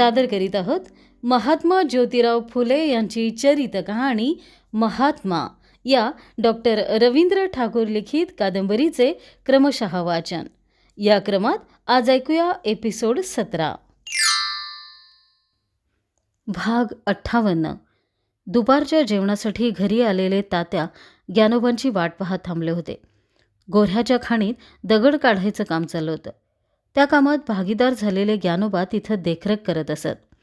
सादर करीत आहोत. महात्मा ज्योतिराव फुले यांची चरित कहाणी महात्मा. या डॉक्टर रवींद्र ठाकूर लिखित कादंबरीचे क्रमशः वाचन. या क्रमात आज ऐकूया एपिसोड सतरा. भाग अठ्ठावन्न. दुपारच्या जेवणासाठी घरी आलेले तात्या ज्ञानोबांची वाट पाहत थांबले होते. गोऱ्ह्याच्या खाणीत दगड काढायचं काम चाललं होतं. त्या कामात भागीदार झालेले ज्ञानोबा तिथं देखरेख करत असत.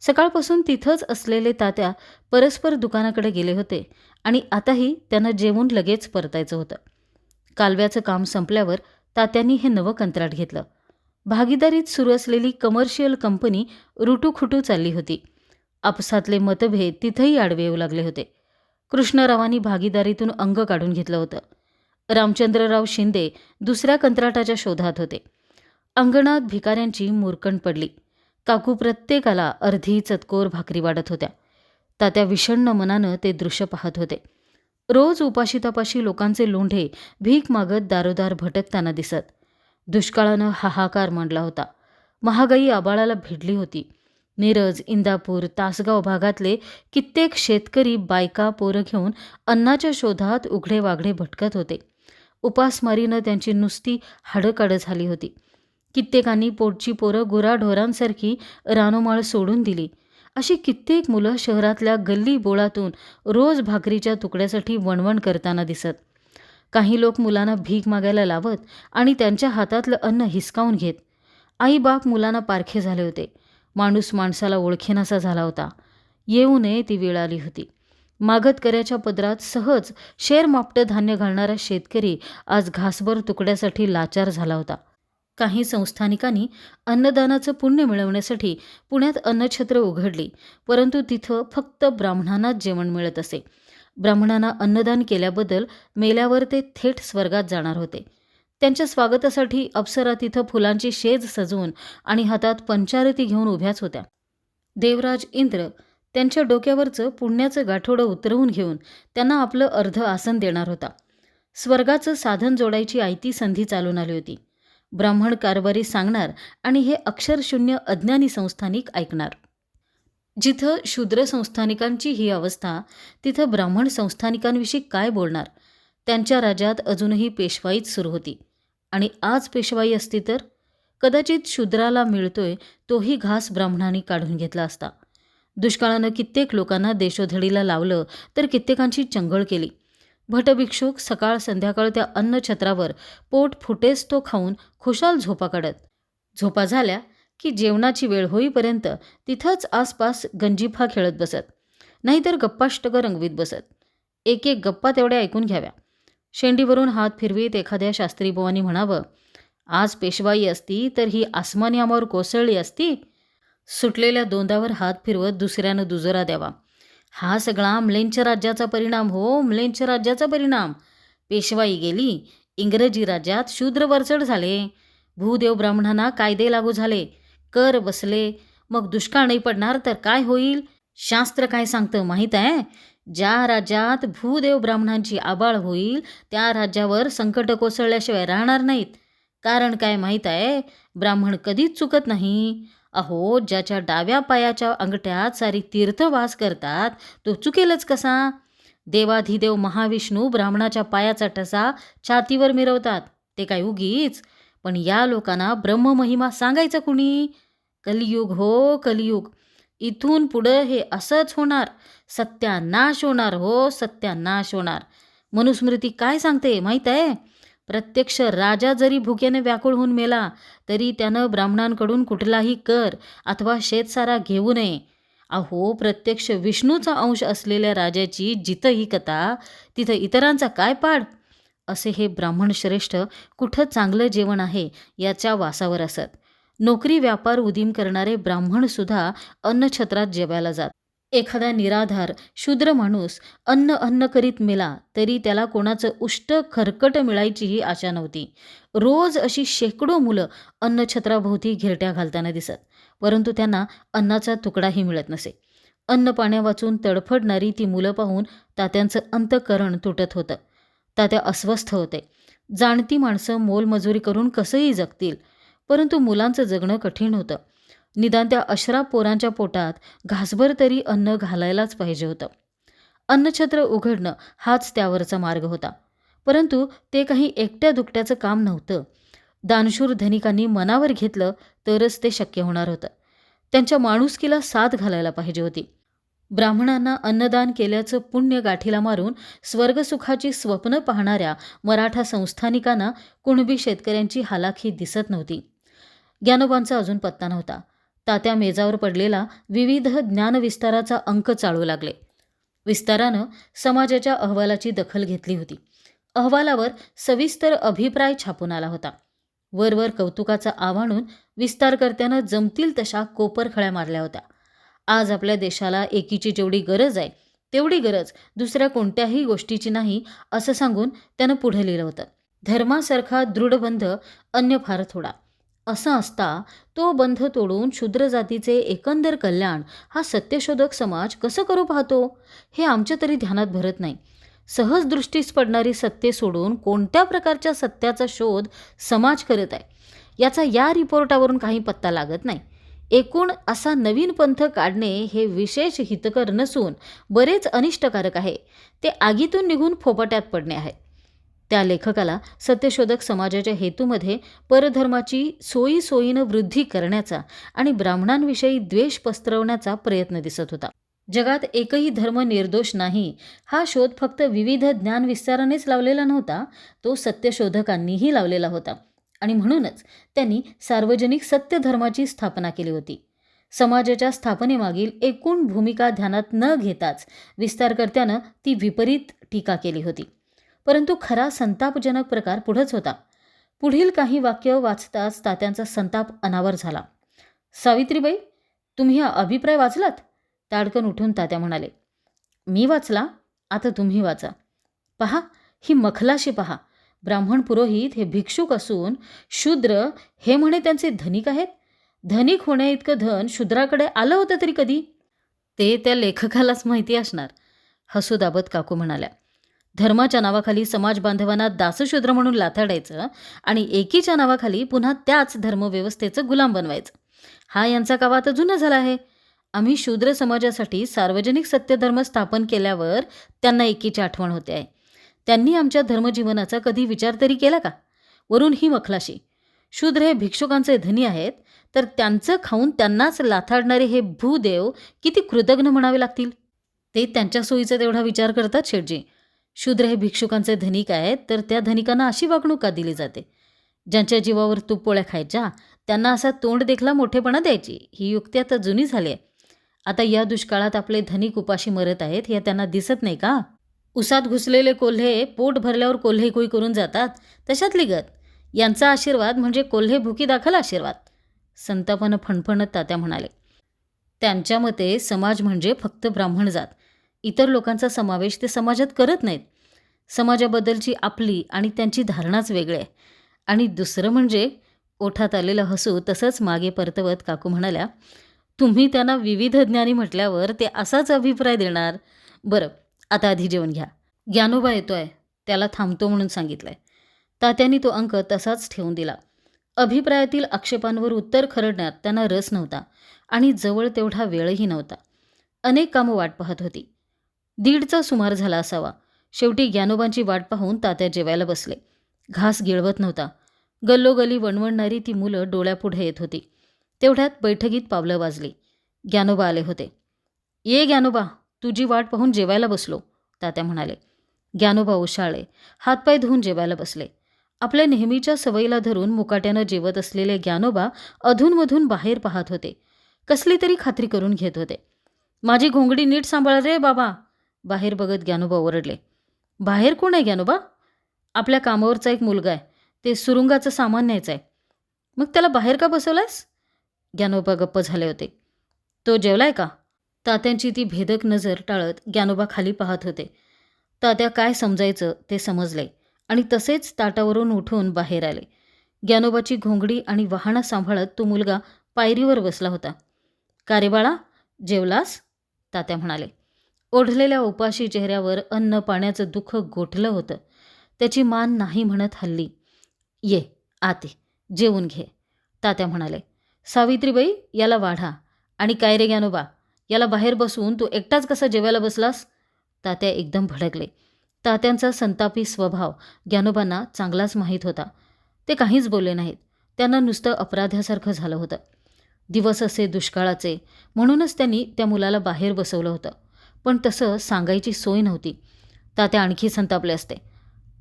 सकाळपासून तिथंच असलेले तात्या परस्पर दुकानाकडे गेले होते आणि आताही त्यांना जेवून लगेच परतायचं होतं. कालव्याचं काम संपल्यावर तात्यांनी हे नवं कंत्राट घेतलं. भागीदारीत सुरू असलेली कमर्शियल कंपनी रुटूखुटू चालली होती. आपसातले मतभेद तिथंही आडवे येऊ लागले होते. कृष्णरावांनी भागीदारीतून अंग काढून घेतलं होतं. रामचंद्रराव शिंदे दुसऱ्या कंत्राटाच्या शोधात होते. अंगणात भिकाऱ्यांची मुरकण पडली. काकू प्रत्येकाला अर्धी चतकोर भाकरी वाढत होत्या. तात्या विषण्ण मनानं ते दृश्य पाहत होते. रोज उपाशीतापाशी लोकांचे लोंढे भीक मागत दारोदार भटकताना दिसत. दुष्काळानं हाहाकार मांडला होता. महागाई आबाळाला भिडली होती. मिरज इंदापूर तासगाव भागातले कित्येक शेतकरी बायका पोरं घेऊन अन्नाच्या शोधात उघडे वाघडे भटकत होते. उपासमारीनं त्यांची नुसती हाडकाडं झाली होती. कित्येकांनी पोटची पोरं गुराढोरांसारखी रानोमाळ सोडून दिली. अशी कित्येक मुलं शहरातल्या गल्ली बोळातून रोज भाकरीच्या तुकड्यासाठी वणवण करताना दिसत. काही लोक मुलांना भीक मागायला लावत आणि त्यांच्या हातातलं अन्न हिसकावून घेत. आई बाप मुलांना पारखे झाले होते. माणूस माणसाला ओळखेनासा झाला होता. येऊ नये ती वेळ आली होती. मागतकऱ्याच्या पदरात सहज शेर मापटं धान्य घालणारा शेतकरी आज घासभर तुकड्यासाठी लाचार झाला होता. काही संस्थानिकांनी अन्नदानाचं पुण्य मिळवण्यासाठी पुण्यात अन्नछत्र उघडली परंतु तिथं फक्त ब्राह्मणांनाच जेवण मिळत असे. ब्राह्मणांना अन्नदान केल्याबद्दल मेल्यावर ते थेट स्वर्गात जाणार होते. त्यांच्या स्वागतासाठी अप्सरा तिथं फुलांची शेज सजवून आणि हातात पंचारती घेऊन उभ्याच होत्या. देवराज इंद्र त्यांच्या डोक्यावरचं पुण्याचं गाठोडं उतरवून घेऊन त्यांना आपलं अर्ध आसन देणार होता. स्वर्गाचं साधन जोडायची आयती संधी चालून आली होती. ब्राह्मण कारभारी सांगणार आणि हे अक्षरशून्य अज्ञानी संस्थानिक ऐकणार. जिथं शूद्र संस्थानिकांची ही अवस्था तिथं ब्राह्मण संस्थानिकांविषयी काय बोलणार? त्यांच्या राज्यात अजूनही पेशवाईच सुरू होती. आणि आज पेशवाई असती तर? कदाचित शूद्राला मिळतोय तोही घास ब्राह्मणांनी काढून घेतला असता. दुष्काळानं कित्येक लोकांना देशोधडीला लावलं तर कित्येकांची चंगळ केली. भटभिक्षुक सकाळ संध्याकाळ त्या अन्नछत्रावर पोट फुटेस तो खाऊन खुशाल झोपा काढत. झोपा झाल्या की जेवणाची वेळ होईपर्यंत तिथंच आसपास गंजिफा खेळत बसत. नाहीतर गप्पाष्टकं रंगवीत बसत. एक एक गप्पा तेवढ्या ऐकून घ्याव्या. शेंडीवरून हात फिरवीत एखाद्या शास्त्रीबुवांनी म्हणावं आज पेशवाई असती तर ही आसमानी आमावर कोसळली असती सुटलेल्या दोंदावर हात फिरवत दुसऱ्यानं दुजरा द्यावा. हा सगळा म्लेंच राज्याचा परिणाम हो म्लेंच राज्याचा परिणाम. पेशवाई गेली इंग्रजी राज्यात शूद्र वरचढ झाले. भूदेव ब्राह्मणांना कायदे लागू झाले. कर बसले. मग दुष्काळ नाही पडणार तर काय होईल? शास्त्र काय सांगतं माहीत आहे? ज्या राज्यात भूदेव ब्राह्मणांची आबाळ होईल त्या राज्यावर संकट कोसळल्याशिवाय राहणार नाहीत. कारण काय माहीत आहे? ब्राह्मण कधीच चुकत नाही. अहो ज्याच्या डाव्या पायाच्या अंगठ्यात सारी तीर्थवास करतात तो चुकेलच कसा? देवाधिदेव महाविष्णू ब्राह्मणाच्या पायाचा ठसा छातीवर मिरवतात. ते काय उगीच? पण या लोकांना ब्रह्ममहिमा सांगायचं कुणी? कलियुग हो कलियुग. इथून पुढं हे असंच होणार. सत्यानाश होणार हो सत्यानाश होणार. मनुस्मृती काय सांगते माहीत आहे? प्रत्यक्ष राजा जरी भुकेने व्याकुळ होऊन मेला तरी त्यानं ब्राह्मणांकडून कुठलाही कर अथवा शेतसारा घेऊ नये. अहो प्रत्यक्ष विष्णूचा अंश असलेल्या राजाची जिथं ही कथा तिथं इतरांचा काय पाड? असे हे ब्राह्मण श्रेष्ठ कुठं चांगलं जेवण आहे याच्या वासावर असत. नोकरी व्यापार उदीम करणारे ब्राह्मणसुद्धा अन्नछत्रात जेवायला जात. एखादा निराधार शूद्र माणूस अन्न अन्न करीत मेला तरी त्याला कोणाचं उष्ट खरकट मिळायचीही आशा नव्हती. रोज अशी शेकडो मुलं अन्नछत्राभोवती घिरट्या घालताना दिसत परंतु त्यांना अन्नाचा तुकडाही मिळत नसे. अन्न पाण्या वाचून तडफडणारी ती मुलं पाहून तात्यांचं अंतकरण तुटत होतं. तात्या अस्वस्थ होते. जाणती माणसं मोलमजुरी करून कसंही जगतील परंतु मुलांचं जगणं कठीण होतं. निदान त्या अशरा पोरांच्या पोटात घासभर तरी अन्न घालायलाच पाहिजे होतं. अन्नछत्र उघडणं हाच त्यावरचा मार्ग होता. परंतु ते काही एकट्या दुकट्याचं काम नव्हतं. दानशूर धनिकांनी मनावर घेतलं तरच ते शक्य होणार होतं. त्यांच्या माणुसकीला साथ घालायला पाहिजे होती. ब्राह्मणांना अन्नदान केल्याचं पुण्य गाठीला मारून स्वर्गसुखाची स्वप्न पाहणाऱ्या मराठा संस्थानिकांना कुणबी शेतकऱ्यांची हालाखी दिसत नव्हती. ज्ञानोबांचा अजून पत्ता नव्हता. तात्या मेजावर पडलेला विविध ज्ञानविस्ताराचा अंक चाळू लागले. विस्तारानं समाजाच्या अहवालाची दखल घेतली होती. अहवालावर सविस्तर अभिप्राय छापून आला होता. वरवर कौतुकाचा आवाणून विस्तारकर्त्यानं जमतील तशा कोपरखळ्या मारल्या होत्या. आज आपल्या देशाला एकीची जेवढी गरज आहे तेवढी गरज दुसऱ्या कोणत्याही गोष्टीची नाही असं सांगून त्यानं पुढे लिहिलं होतं. धर्मासारखा दृढबंध अन्य फार थोडा. असा असता तो बंध तोडून शूद्र जातीचे एकंदर कल्याण हा सत्यशोधक समाज कसं करू पाहतो? हे आमच्या तरी ध्यानात भरत नाही. सहज दृष्टीस पडणारी सत्य सोडून कोणत्या प्रकारच्या सत्याचा शोध समाज करत आहे? याचा या रिपोर्टावरून काही पत्ता लागत नाही. एकूण असा नवीन पंथ काढणे हे विशेष हितकर नसून बरेच अनिष्टकारक आहे. ते आगीतून निघून फोपाट्यात पडणे आहे. त्या लेखकाला सत्यशोधक समाजाच्या हेतूमध्ये परधर्माची सोयी सोयीनं वृद्धी करण्याचा आणि ब्राह्मणांविषयी द्वेष पसरवण्याचा प्रयत्न दिसत होता. जगात एकही धर्म निर्दोष नाही हा शोध फक्त विविध ज्ञानविस्तारानेच लावलेला नव्हता तो सत्यशोधकांनीही लावलेला होता. आणि म्हणूनच त्यांनी सार्वजनिक सत्यधर्माची स्थापना केली होती. समाजाच्या स्थापनेमागील एकूण भूमिका ध्यानात न घेताच विस्तारकर्त्यानं ती विपरीत टीका केली होती. परंतु खरा संतापजनक प्रकार पुढंच होता. पुढील काही वाक्य वाचताच तात्यांचा संताप अनावर झाला. सावित्रीबाई तुम्ही हा अभिप्राय वाचलात? ताडकन उठून तात्या म्हणाले. मी वाचला आता तुम्ही वाचा. पहा ही मखलाशी पहा. ब्राह्मण पुरोहित हे भिक्षुक असून शूद्र हे म्हणे त्यांचे धनिक आहेत? धनिक होण्या इतकं धन शूद्राकडे आलं होतं तरी कधी? ते त्या लेखकालाच माहिती असणार हसू दाबत काकू म्हणाल्या. धर्माच्या नावाखाली समाज बांधवांना दासशूद्र म्हणून लाथाडायचं आणि एकीच्या नावाखाली पुन्हा त्याच धर्मव्यवस्थेचं गुलाम बनवायचं. हा यांचा कावा आता जुना झाला आहे. आम्ही शूद्र समाजासाठी सार्वजनिक सत्यधर्म स्थापन केल्यावर त्यांना एकीची आठवण होते आहे. त्यांनी आमच्या धर्मजीवनाचा कधी विचार तरी केला का? वरून ही मखलाशी. शूद्र हे भिक्षुकांचे धनी आहेत तर त्यांचं खाऊन त्यांनाच लाथाडणारे हे भूदेव किती कृतज्ञ म्हणावे लागतील? ते त्यांच्या सोयीचा तेवढा विचार करतात शेटजी शूद्र हे भिक्षुकांचे धनिक आहेत तर त्या धनिकांना अशी वागणूक का दिली जाते? ज्यांच्या जीवावर तुपपोळ्या खायच्या त्यांना असा तोंड देखला मोठेपणा द्यायची. ही युक्ती आता जुनी झाली आहे. आता या दुष्काळात आपले धनिक उपाशी मरत आहेत हे त्यांना दिसत नाही का? उसात घुसलेले कोल्हे पोट भरल्यावर कोल्हे कोई करून जातात तशातली गत. यांचा आशीर्वाद म्हणजे कोल्हे भुकी दाखल आशीर्वाद. संतापानं फणफणत तात्या म्हणाले. त्यांच्या मते समाज म्हणजे फक्त ब्राह्मण जात. इतर लोकांचा समावेश ते समाजात करत नाहीत. समाजाबद्दलची आपली आणि त्यांची धारणाच वेगळी आहे. आणि दुसरं म्हणजे ओठात आलेलं हसू तसंच मागे परतवत काकू म्हणाल्या तुम्ही त्यांना विविध ज्ञानी म्हटल्यावर ते असाच अभिप्राय देणार. बरं आता आधी जेवण घ्या. ज्ञानोबा आहे त्याला थांबतो म्हणून सांगितलंय. तात्यांनी तो अंक तसाच ठेवून दिला. अभिप्रायातील आक्षेपांवर उत्तर खरडण्यात त्यांना रस नव्हता आणि जवळ तेवढा वेळही नव्हता. अनेक कामं वाट पाहत होती. दीडचा सुमार झाला असावा. शेवटी ज्ञानोबांची वाट पाहून तात्या जेवायला बसले. घास गिळवत नव्हता. गल्लोगली वणवणणारी ती मुलं डोळ्यापुढे येत होती. तेवढ्यात बैठकीत पावलं वाजली. ज्ञानोबा आले होते. ये ज्ञानोबा तुझी वाट पाहून जेवायला बसलो तात्या म्हणाले. ज्ञानोबा ओशाळे हातपाय धुवून जेवायला बसले. आपल्या नेहमीच्या सवयीला धरून मुकाट्यानं जेवत असलेले ज्ञानोबा अधूनमधून बाहेर पाहत होते. कसली तरी खात्री करून घेत होते. माझी घोंगडी नीट सांभाळ रे बाबा. बाहेर बघत ज्ञानोबा ओरडले. बाहेर कोण आहे ज्ञानोबा आपल्या कामावरचा एक मुलगा आहे. ते सुरुंगाचं सामान न्यायचं आहे. मग त्याला बाहेर का बसवलास ज्ञानोबा गप्प झाले होते. तो जेवलाय का? तात्यांची ती भेदक नजर टाळत ज्ञानोबा खाली पाहत होते. तात्या काय समजायचं ते समजले आणि तसेच ताटावरून उठून बाहेर आले. ज्ञानोबाची घोंगडी आणि वाहणं सांभाळत तो मुलगा पायरीवर बसला होता. कारेबाळा जेवलास? तात्या म्हणाले. ओढलेल्या उपाशी चेहऱ्यावर अन्न पाण्याचं दुःख गोठलं होतं. त्याची मान नाही म्हणत हल्ली. ये आते जेवून घे तात्या म्हणाले. सावित्रीबाई याला वाढा. आणि काय रे ज्ञानोबा याला बाहेर बसवून तू एकटाच कसा जेवायला बसलास? तात्या एकदम भडकले. तात्यांचा संतापी स्वभाव ज्ञानोबांना चांगलाच माहीत होता. ते काहीच बोलले नाहीत. त्यांना नुसतं अपराध्यासारखं झालं होतं. दिवस असे दुष्काळाचे. म्हणूनच त्यांनी त्या मुलाला बाहेर बसवलं होतं. पण तसं सांगायची सोय नव्हती. तात्या आणखी संतापले असते.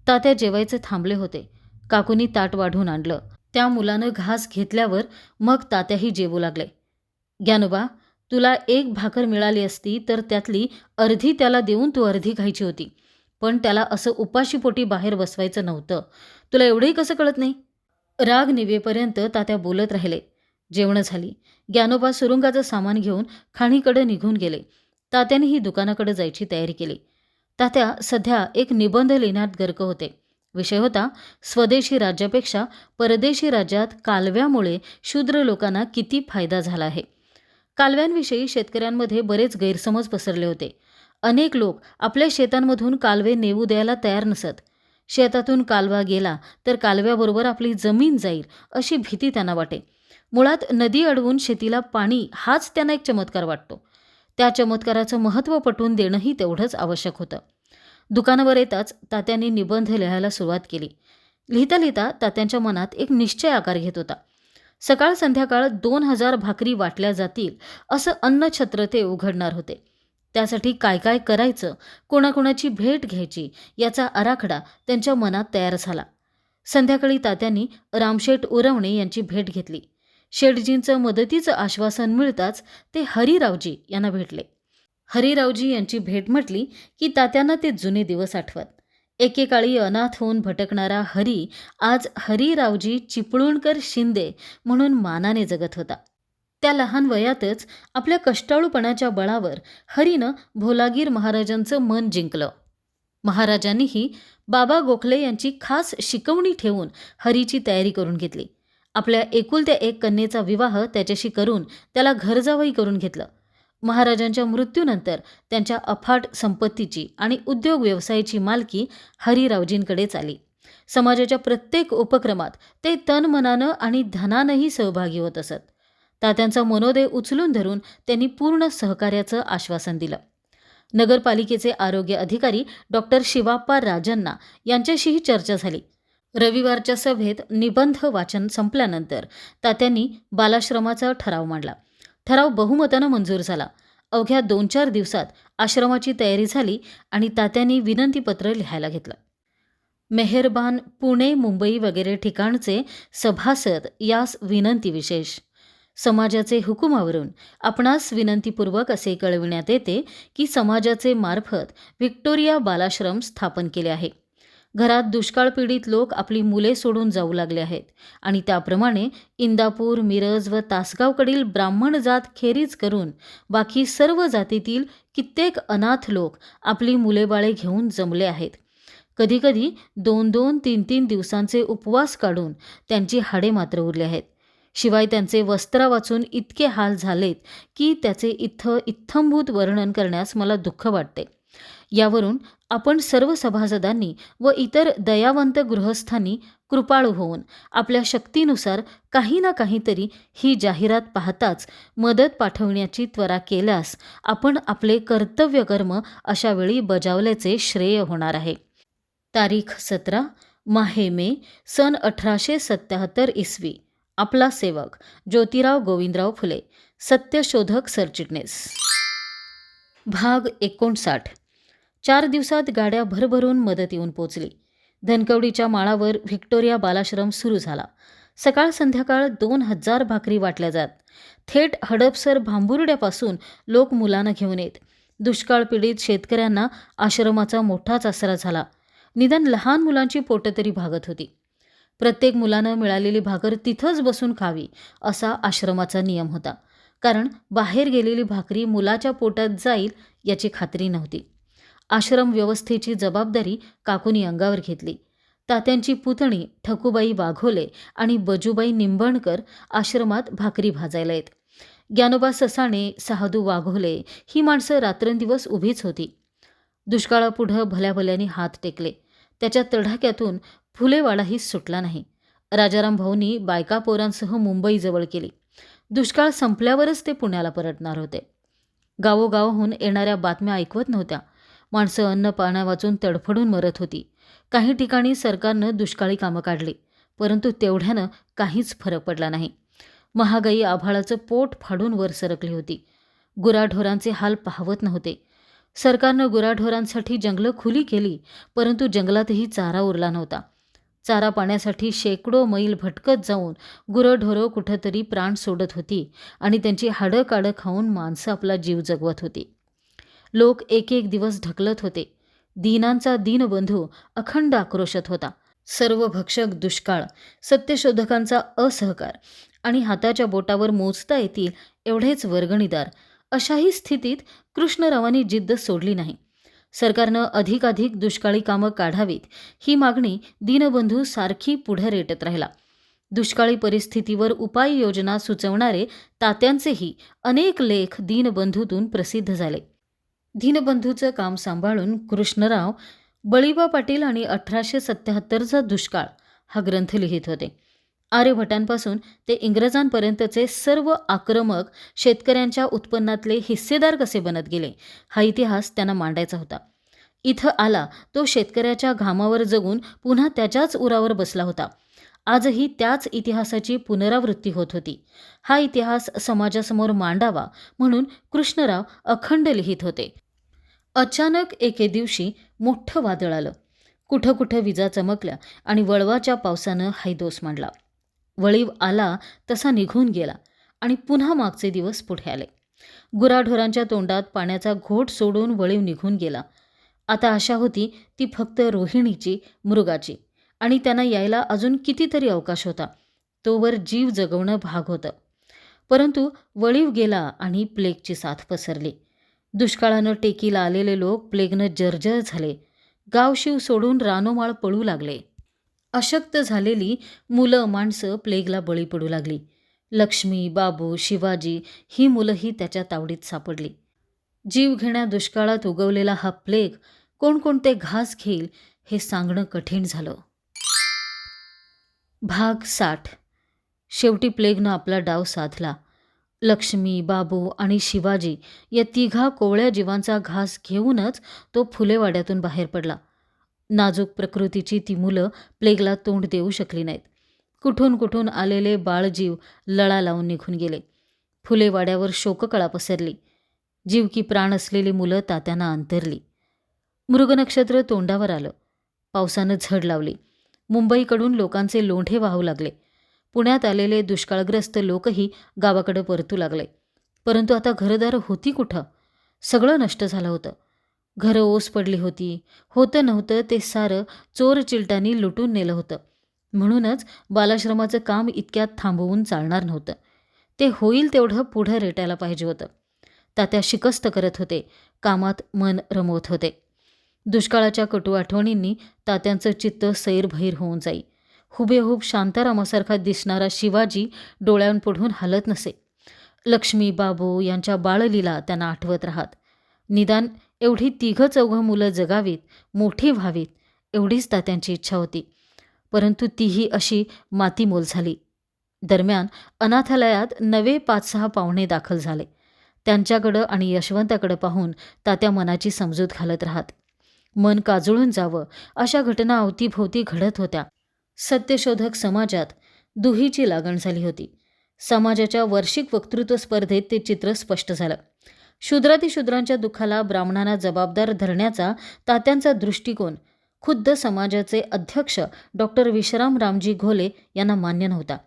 तात्या जेवायचे थांबले होते. काकूनी ताट वाढून आणलं. त्या मुलानं घास घेतल्यावर मग तात्याही जेवू लागले. ज्ञानोबा तुला एक भाकर मिळाली असती तर त्यातली अर्धी त्याला देऊन तू अर्धी खायची होती. पण त्याला असं उपाशीपोटी बाहेर बसवायचं नव्हतं. तुला एवढंही कसं कळत नाही? राग निवेपर्यंत तात्या बोलत राहिले. जेवणं झाली. ज्ञानोबा सुरुंगाचं सामान घेऊन खाणीकडे निघून गेले. तात्यानेही दुकानाकडे जायची तयारी केली. तात्या सध्या एक निबंध लिहिण्यात गर्क होते. विषय होता स्वदेशी राज्यापेक्षा परदेशी राज्यात कालव्यामुळे शूद्र लोकांना किती फायदा झाला आहे. कालव्यांविषयी शेतकऱ्यांमध्ये बरेच गैरसमज पसरले होते. अनेक लोक आपल्या शेतांमधून कालवे नेऊ द्यायला तयार नसत. शेतातून कालवा गेला तर कालव्याबरोबर आपली जमीन जाईल अशी भीती त्यांना वाटे. मुळात नदी अडवून शेतीला पाणी हाच त्यांना एक चमत्कार वाटतो. त्या चमत्काराचं महत्त्व पटवून देणंही तेवढंच आवश्यक होतं. दुकानावर येताच तात्यांनी निबंध लिहायला सुरुवात केली. लिहिता लिहिता तात्यांच्या मनात एक निश्चय आकार घेत होता. सकाळ संध्याकाळ दोन हजार भाकरी वाटल्या जातील असं अन्नछत्र ते उघडणार होते. त्यासाठी काय काय करायचं कोणाकोणाची भेट घ्यायची याचा आराखडा त्यांच्या मनात तयार झाला. संध्याकाळी तात्यांनी रामशेठ उरवणे यांची भेट घेतली. शेटजींचं मदतीचं आश्वासन मिळताच ते हरिरावजी यांना भेटले. हरिरावजी यांची भेट म्हटली की तात्यांना ते जुने दिवस आठवत. एकेकाळी अनाथ होऊन भटकणारा हरी आज हरिरावजी चिपळूणकर शिंदे म्हणून मानाने जगत होता. त्या लहान वयातच आपल्या कष्टाळूपणाच्या बळावर हरीनं भोलागीर महाराजांचं मन जिंकलं. महाराजांनीही बाबा गोखले यांची खास शिकवणी ठेवून हरीची तयारी करून घेतली. आपल्या एकुलत्या एक कन्येचा विवाह त्याच्याशी करून त्याला घरजावई करून घेतलं. महाराजांच्या मृत्यूनंतर त्यांच्या अफाट संपत्तीची आणि उद्योग व्यवसायाची मालकी हरिरावजींकडे आली समाजाच्या प्रत्येक उपक्रमात ते तनमनानं आणि धनानंही सहभागी होत असत. तात्यांचा मनोदय उचलून धरून त्यांनी पूर्ण सहकार्याचं आश्वासन दिलं. नगरपालिकेचे आरोग्य अधिकारी डॉक्टर शिवाप्पा राजन्ना यांच्याशीही चर्चा झाली. रविवारच्या सभेत निबंध वाचन संपल्यानंतर तात्यांनी बालाश्रमाचा ठराव मांडला. ठराव बहुमतानं मंजूर झाला. अवघ्या दोन चार दिवसात आश्रमाची तयारी झाली आणि तात्यांनी विनंतीपत्र लिहायला घेतलं. मेहरबान पुणे मुंबई वगैरे ठिकाणचे सभासद यास विनंती विशेष. समाजाचे हुकुमावरून आपणास विनंतीपूर्वक असे कळविण्यात येते की समाजाचे मार्फत व्हिक्टोरिया बालाश्रम स्थापन केले आहे. घरात दुष्काळ पीडित लोक आपली मुले सोडून जाऊ लागले आहेत. आणि त्याप्रमाणे इंदापूर मिरज व तासगावकडील ब्राह्मण जात खेरीज करून बाकी सर्व जातीतील कित्येक अनाथ लोक आपली मुलेबाळे घेऊन जमले आहेत. कधीकधी दोन दोन तीन तीन दिवसांचे उपवास काढून त्यांची हाडे मात्र उरले आहेत. शिवाय त्यांचे वस्त्र वाचून इतके हाल झालेत की त्याचे इथं इत्थंभूत वर्णन करण्यास मला दुःख वाटते. यावरून आपण सर्व सभासदांनी व इतर दयावंत गृहस्थांनी कृपाळू होऊन आपल्या शक्तीनुसार काही ना काहीतरी ही जाहिरात पाहताच मदत पाठवण्याची त्वरा केल्यास आपण आपले कर्तव्य कर्म अशावेळी बजावल्याचे श्रेय होणार आहे. तारीख सतरा माहे मे सन अठराशे सत्याहत्तर इसवी. आपला सेवक ज्योतिराव गोविंदराव फुले. सत्यशोधक सरचिटणीस. भाग एकोणसाठ. चार दिवसात गाड्या भरभरून मदत येऊन पोचली. धनकवडीच्या माळावर व्हिक्टोरिया बालाश्रम सुरू झाला. सकाळ संध्याकाळ दोन हजार भाकरी वाटल्या जात. थेट हडपसर भांबुर्ड्यापासून लोक मुलांना घेऊन येत. दुष्काळ पीडित शेतकऱ्यांना आश्रमाचा मोठाच आसरा झाला. निदान लहान मुलांची पोटं तरी भागत होती. प्रत्येक मुलानं मिळालेली भाकर तिथंच बसून खावी असा आश्रमाचा नियम होता. कारण बाहेर गेलेली भाकरी मुलाच्या पोटात जाईल याची खात्री नव्हती. आश्रम व्यवस्थेची जबाबदारी काकूनी अंगावर घेतली. तात्यांची पुतणी ठकूबाई वाघोले आणि बजूबाई निंबणकर आश्रमात भाकरी भाजायला येत. ज्ञानोबा ससाणे सहादू वाघोले ही माणसं रात्रंदिवस उभीच होती. दुष्काळापुढं भल्याभल्याने हात टेकले. त्याच्या तडाख्यातून फुलेवाडाही सुटला नाही. राजाराम भाऊनी बायका पोरांसह मुंबईजवळ केली. दुष्काळ संपल्यावरच ते पुण्याला परतणार होते. गावोगावाहून येणाऱ्या बातम्या ऐकवत नव्हत्या. माणसं अन्न पाण्या वाचून तडफडून मरत होती. काही ठिकाणी सरकारनं दुष्काळी कामं काढली परंतु तेवढ्यानं काहीच फरक पडला नाही. महागाई आभाळाचं पोट फाडून वर सरकली होती. गुराढोरांचे हाल पाहवत नव्हते. सरकारनं गुराढोरांसाठी जंगलं खुली केली परंतु जंगलातही चारा उरला नव्हता. चारा पाण्यासाठी शेकडो मैल भटकत जाऊन गुरंढोरं कुठंतरी प्राण सोडत होती आणि त्यांची हाडं काडं खाऊन माणसं आपला जीव जगवत होती. लोक एक एक दिवस ढकलत होते. दीनांचा दीनबंधू अखंड आक्रोशत होता. सर्व भक्षक दुष्काळ सत्यशोधकांचा असहकार आणि हाताच्या बोटावर मोजता येतील एवढेच वर्गणीदार. अशाही स्थितीत कृष्णरावांनी जिद्द सोडली नाही. सरकारनं अधिकाधिक दुष्काळी कामं काढावीत ही मागणी दीनबंधू सारखी पुढे रेटत राहिला. दुष्काळी परिस्थितीवर उपाययोजना सुचवणारे तात्यांचेही अनेक लेख दीनबंधूतून प्रसिद्ध झाले. दीनबंधूचं काम सांभाळून कृष्णराव बळीबा पाटील आणि अठराशे सत्याहत्तरचा दुष्काळ हा ग्रंथ लिहित होते. आर्यभटांपासून ते इंग्रजांपर्यंतचे सर्व आक्रमक शेतकऱ्यांच्या उत्पन्नातले हिस्सेदार कसे बनत गेले हा इतिहास त्यांना मांडायचा होता. इथं आला तो शेतकऱ्याच्या घामावर जगून पुन्हा त्याच्याच उरावर बसला होता. आजही त्याच इतिहासाची पुनरावृत्ती होत होती. हा इतिहास समाजासमोर मांडावा म्हणून कृष्णराव अखंड लिहित होते. अचानक एके दिवशी मोठं वादळ आलं. कुठं कुठं विजा चमकल्या आणि वळवाच्या पावसानं हैदोस मांडला. वळीव आला तसा निघून गेला आणि पुन्हा मागचे दिवस पुढे आले. गुराढोरांच्या तोंडात पाण्याचा घोट सोडून वळीव निघून गेला. आता आशा होती ती फक्त रोहिणीची मृगाची. आणि त्यांना यायला अजून कितीतरी अवकाश होता. तोवर जीव जगवणं भाग होतं. परंतु वळीव गेला आणि प्लेगची साथ पसरली. दुष्काळानं टेकीला आलेले लोक प्लेगनं जर्जर झाले. गावशिव सोडून रानोमाळ पळू लागले. अशक्त झालेली मुलं माणसं प्लेगला बळी पडू लागली. लक्ष्मी बाबू शिवाजी ही मुलंही त्याच्या तावडीत सापडली. जीव घेण्या दुष्काळात उगवलेला हा प्लेग कोणकोणते घास घेईल हे सांगणं कठीण झालं. भाग साठ. शेवटी प्लेगनं आपला डाव साधला. लक्ष्मी बाबू आणि शिवाजी या तिघा कोवळ्या जीवांचा घास घेऊनच तो फुलेवाड्यातून बाहेर पडला. नाजूक प्रकृतीची ती मुलं प्लेगला तोंड देऊ शकली नाहीत. कुठून कुठून आलेले बाळजीव लळा लावून निघून गेले. फुलेवाड्यावर शोककळा पसरली. जीव की प्राण असलेली मुलं तात्यांना अंतरली. मृगनक्षत्र तोंडावर आलं. पावसानं झड लावली. मुंबईकडून लोकांचे लोंढे वाहू लागले. पुण्यात आलेले दुष्काळग्रस्त लोकही गावाकडे परतू लागले. परंतु आता घरदार होती कुठं? सगळं नष्ट झालं होतं. घरं ओस पडली होती. होतं नव्हतं ते सारं चोर चिलटांनी लुटून नेलं होतं. म्हणूनच बालाश्रमाचं काम इतक्यात थांबवून चालणार नव्हतं. ते होईल तेवढं पुढं रेटायला पाहिजे होतं. तात्या शिकस्त करत होते. कामात मन रमवत होते. दुष्काळाच्या कटू आठवणींनी तात्यांचं चित्त सैरभैर होऊन जाई. हुबेहूब शांतारामासारखा दिसणारा शिवाजी डोळ्यांपुढून हलत नसे. लक्ष्मी बाबू यांच्या बाळलीला त्यांना आठवत राहत. निदान एवढी तिघं चौघं मुलं जगावीत मोठी व्हावीत एवढीच तात्यांची इच्छा होती. परंतु तीही अशी मातीमोल झाली. दरम्यान अनाथालयात नवे पाच सहा पाहुणे दाखल झाले. त्यांच्याकडं आणि यशवंताकडं पाहून तात्या मनाची समजूत घालत राहत. मन काजळून जावं. अशा घटना अवतीभोवती घडत होत्या. सत्यशोधक समाजात दुहीची लागण झाली होती. समाजाच्या वार्षिक वक्तृत्व स्पर्धेत ते चित्र स्पष्ट झालं. शूद्रातिशूद्रांच्या दुःखाला ब्राह्मणांना जबाबदार धरण्याचा तात्यांचा दृष्टिकोन खुद्द समाजाचे अध्यक्ष डॉक्टर विश्राम रामजी घोले यांना मान्य नव्हता.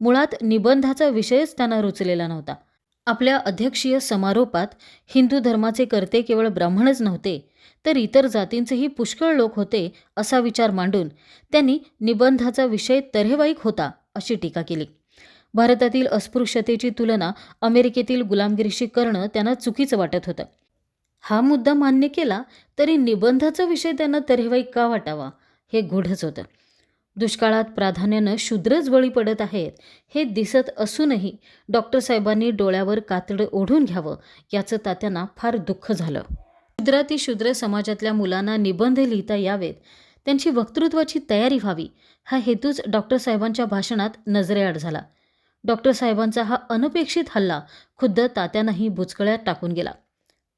मुळात निबंधाचा विषयच त्यांना रुचलेला नव्हता. आपल्या अध्यक्षीय समारोपात हिंदू धर्माचे करते केवळ ब्राह्मणच नव्हते तर इतर जातींचेही पुष्कळ लोक होते असा विचार मांडून त्यांनी निबंधाचा विषय तऱ्हेवाईक होता अशी टीका केली. भारतातील अस्पृश्यतेची तुलना अमेरिकेतील गुलामगिरीशी करणं त्यांना चुकीचं वाटत होतं. हा मुद्दा मान्य केला तरी निबंधाचा विषय त्यांना तऱ्हेवाईक का वाटावा हे गूढच होतं. दुष्काळात प्राधान्यानं शूद्रच बळी पडत आहेत हे दिसत असूनही डॉक्टर साहेबांनी डोळ्यावर कातडं ओढून घ्यावं याचं तात्यांना फार दुःख झालं. शूद्रातिशूद्र समाजातल्या मुलांना निबंध लिहिता यावेत त्यांची वक्तृत्वाची तयारी व्हावी हा हेतूच डॉक्टर साहेबांच्या भाषणात नजरेआड झाला. डॉक्टर साहेबांचा हा अनपेक्षित हल्ला खुद्द तात्यांनाही बुचकळ्यात टाकून गेला.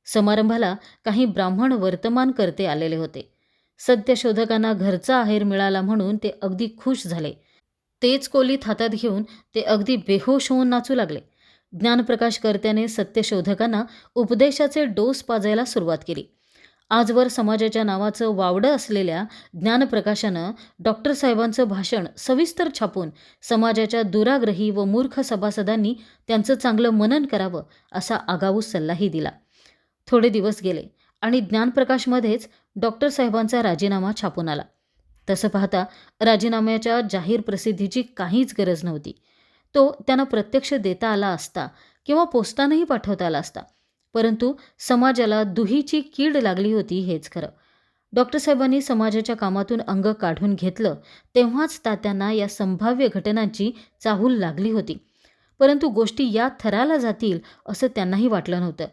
समारंभाला काही ब्राह्मण वर्तमानकर्ते आलेले होते. सत्यशोधकांना घरचा आहेर मिळाला म्हणून ते अगदी खुश झाले. तेच कोलीत हातात घेऊन ते अगदी बेहोश होऊन नाचू लागले. ज्ञानप्रकाशकर्त्याने सत्यशोधकांना उपदेशाचे डोस पाजायला सुरुवात केली. आजवर समाजाच्या नावाचं वावडं असलेल्या ज्ञानप्रकाशानं डॉक्टर साहेबांचं भाषण सविस्तर छापून समाजाच्या दुराग्रही व मूर्ख सभासदांनी त्यांचं चांगलं मनन करावं असा आगाऊ सल्लाही दिला. थोडे दिवस गेले आणि ज्ञानप्रकाशमध्येच डॉक्टर साहेबांचा राजीनामा छापून आला. तसं पाहता राजीनाम्याच्या जाहीर प्रसिद्धीची काहीच गरज नव्हती. तो त्यांना प्रत्यक्ष देता आला असता किंवा पोस्टानंही पाठवता आला असता. परंतु समाजाला दुहीची कीड लागली होती हेच खरं. डॉक्टर साहेबांनी समाजाच्या कामातून अंग काढून घेतलं तेव्हाच तात्यांना या संभाव्य घटनांची चाहूल लागली होती. परंतु गोष्टी या थराला जातील असं त्यांनाही वाटलं नव्हतं.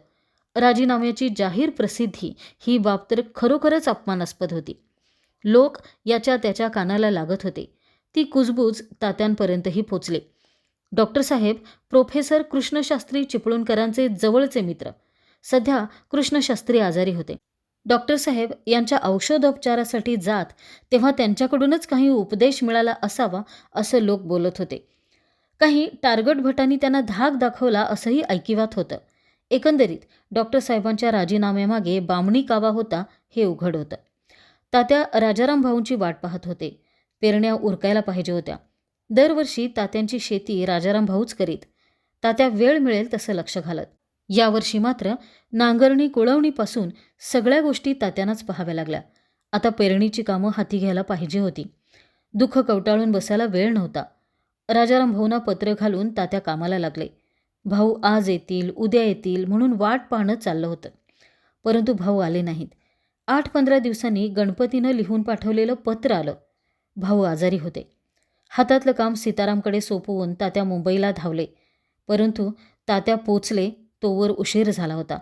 राजीनाम्याची जाहीर प्रसिद्धी ही बाब तर खरोखरच अपमानास्पद होती. लोक याच्या त्याच्या कानाला लागत होते. ती कुजबूज तात्यांपर्यंतही पोचले. डॉक्टर साहेब प्रोफेसर कृष्णशास्त्री चिपळूणकरांचे जवळचे मित्र. सध्या कृष्णशास्त्री आजारी होते. डॉक्टर साहेब यांच्या औषधोपचारासाठी जात तेव्हा त्यांच्याकडूनच काही उपदेश मिळाला असावा असं लोक बोलत होते. काही टार्गट भटांनी त्यांना धाक दाखवला असंही ऐकिवात होतं. एकंदरीत डॉक्टर साहेबांच्या राजीनाम्यामागे बामणी कावा होता हे उघड होतं. तात्या राजाराम भाऊंची वाट पाहत होते. पेरण्या उरकायला पाहिजे होत्या. दरवर्षी तात्यांची शेती राजाराम भाऊच करीत. तात्या वेळ मिळेल तसं लक्ष घालत. यावर्षी मात्र नांगरणी कुळवणीपासून सगळ्या गोष्टी तात्यांनाच पाहाव्या लागल्या. आता पेरणीची कामं हाती घ्यायला पाहिजे होती. दुःख कवटाळून बसायला वेळ नव्हता. राजाराम भाऊंना पत्र घालून तात्या कामाला लागले. भाऊ आज येतील उद्या येतील म्हणून वाट पाहणं चाललं होतं. परंतु भाऊ आले नाहीत. आठ पंधरा दिवसांनी गणपतीनं लिहून पाठवलेलं पत्र आलं. भाऊ आजारी होते. हातातलं काम सीतारामकडे सोपवून तात्या मुंबईला धावले. परंतु तात्या पोचले तोवर उशीर झाला होता.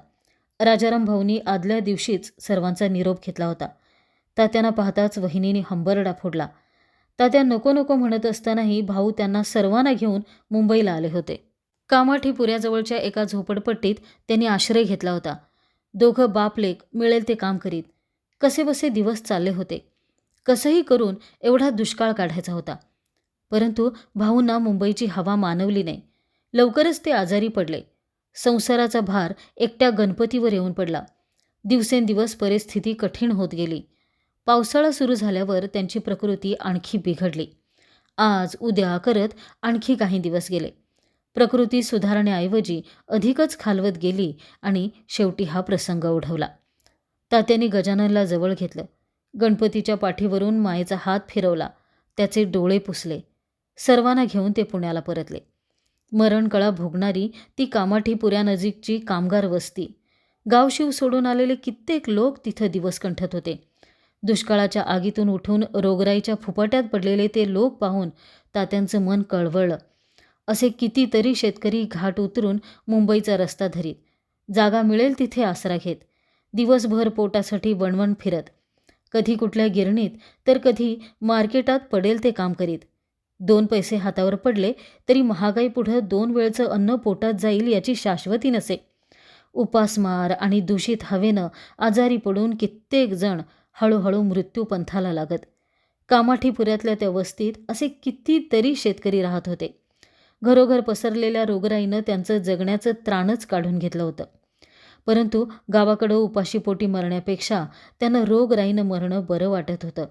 राजाराम भाऊनी आदल्या दिवशीच सर्वांचा निरोप घेतला होता. तात्यांना पाहताच वहिनीने हंबरडा फोडला. तात्या नको नको म्हणत असतानाही भाऊ त्यांना सर्वांना घेऊन मुंबईला आले होते. कामाठीपुऱ्याजवळच्या एका झोपडपट्टीत त्यांनी आश्रय घेतला होता. दोघं बापलेक मिळेल ते काम करीत. कसेबसे दिवस चालले होते. कसंही करून एवढा दुष्काळ काढायचा होता. परंतु भाऊंना मुंबईची हवा मानवली नाही. लवकरच ते आजारी पडले. संसाराचा भार एकट्या गणपतीवर येऊन पडला. दिवसेंदिवस परिस्थिती कठीण होत गेली. पावसाळा सुरू झाल्यावर त्यांची प्रकृती आणखी बिघडली. आज उद्या करत आणखी काही दिवस गेले. प्रकृती सुधारण्याऐवजी अधिकच खालवत गेली आणि शेवटी हा प्रसंग ओढवला तात्याने गजाननला जवळ घेतलं. गणपतीच्या पाठीवरून मायेचा हात फिरवला. त्याचे डोळे पुसले. सर्वांना घेऊन ते पुण्याला परतले. मरणकळा भोगणारी ती कामाठीपुऱ्यानजीकची कामगार वस्ती. गावशिव सोडून आलेले कित्येक लोक तिथं दिवस कंठत होते. दुष्काळाच्या आगीतून उठून रोगराईच्या फुपाट्यात पडलेले ते लोक पाहून तात्यांचं मन कळवळलं. असे कितीतरी शेतकरी घाट उतरून मुंबईचा रस्ता धरीत. जागा मिळेल तिथे आसरा घेत. दिवसभर पोटासाठी वणवण फिरत. कधी कुठल्या गिरणीत तर कधी मार्केटात पडेल ते काम करीत. दोन पैसे हातावर पडले तरी महागाई पुढं दोन वेळचं अन्न पोटात जाईल याची शाश्वती नसे. उपासमार आणि दूषित हवेनं आजारी पडून कित्येक जण हळूहळू मृत्यूपंथाला लागत. कामाठीपुऱ्यातल्या त्या वस्तीत असे कितीतरी शेतकरी राहत होते. घरोघर पसरलेल्या रोगराईनं त्यांचं जगण्याचं त्राणच काढून घेतलं होतं. परंतु गावाकडं उपाशीपोटी मरण्यापेक्षा त्यांना रोगराईनं मरणं बरं वाटत होतं.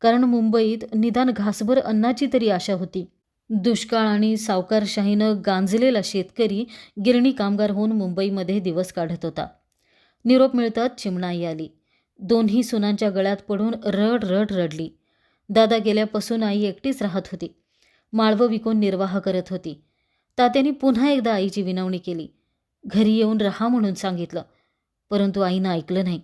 कारण मुंबईत निदान घासभर अन्नाची तरी आशा होती. दुष्काळ आणि सावकारशाहीनं गांजलेला शेतकरी गिरणी कामगार होऊन मुंबईमध्ये दिवस काढत होता. निरोप मिळतात चिमणाई आली. दोन्ही सुनांच्या गळ्यात पडून रड रड रडली. दादा गेल्यापासून आई एकटीच राहत होती. माळवं विकून निर्वाह करत होती. तात्याने पुन्हा एकदा आईची विनवणी केली. घरी येऊन राहा म्हणून सांगितलं. परंतु आईनं ऐकलं नाही.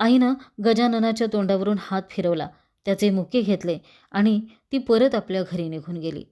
आईनं गजाननाच्या तोंडावरून हात फिरवला. त्याचे मुके घेतले आणि ती परत आपल्या घरी निघून गेली.